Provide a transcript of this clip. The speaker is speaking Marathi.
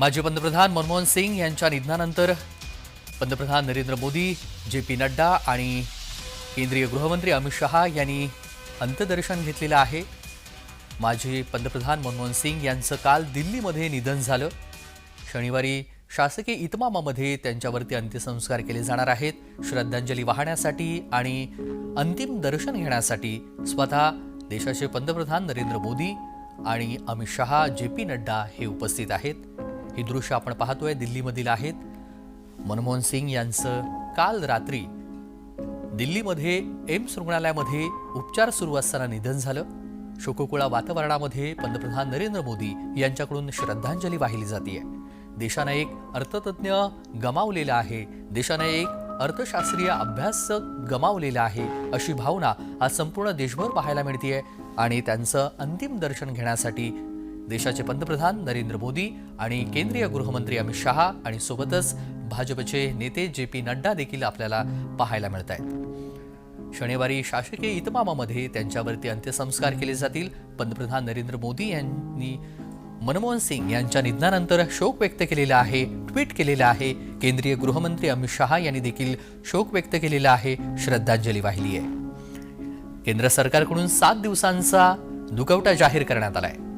माजी पंतप्रधान मनमोहन सिंग यांच्या निधनानंतर पंतप्रधान नरेंद्र मोदी जे पी नड्डा आणि केंद्रीय गृहमंत्री अमित शहा यांनी अंत्यदर्शन घेतलेलं आहे. माजी पंतप्रधान मनमोहन सिंग यांचं काल दिल्लीमध्ये निधन झालं. शनिवारी शासकीय इतमामामध्ये त्यांच्यावरती अंत्यसंस्कार केले जाणार आहेत. श्रद्धांजली वाहण्यासाठी आणि अंतिम दर्शन घेण्यासाठी स्वतः देशाचे पंतप्रधान नरेंद्र मोदी आणि अमित शहा जे पी नड्डा हे उपस्थित आहेत. ही दृश्य आपण पाहतोय. दिल्लीमधील आहेत मनमोहन सिंग यांचं काल रात्री दिल्लीमध्ये एम्स रुग्णालयामध्ये उपचार सुरू असताना निधन झालं. शोककुळा वातावरणामध्ये पंतप्रधान नरेंद्र मोदी यांच्याकडून श्रद्धांजली वाहिली जाते देशानं एक अर्थतज्ञ गमावलेला आहे. देशानं एक अर्थशास्त्रीय अभ्यासक गमावलेला आहे अशी भावना आज संपूर्ण देशभर पाहायला मिळते आणि त्यांचं अंतिम दर्शन घेण्यासाठी देशाचे पंतप्रधान नरेंद्र मोदी आणि केंद्रीय गृहमंत्री अमित शहा आणि सोबतच भाजपचे नेते जे पी नड्डा देखील आपल्याला पाहायला मिळत आहेत. शनिवारी शासकीय इतमामामध्ये त्यांच्यावरती अंत्यसंस्कार केले जातील. पंतप्रधान नरेंद्र मोदी यांनी मनमोहन सिंग यांच्या निधनानंतर शोक व्यक्त केलेला आहे ट्विट केलेलं आहे. केंद्रीय गृहमंत्री अमित शहा यांनी देखील शोक व्यक्त केलेला आहे. श्रद्धांजली वाहिली आहे. केंद्र सरकारकडून सात दिवसांचा दुखवटा जाहीर करण्यात आला आहे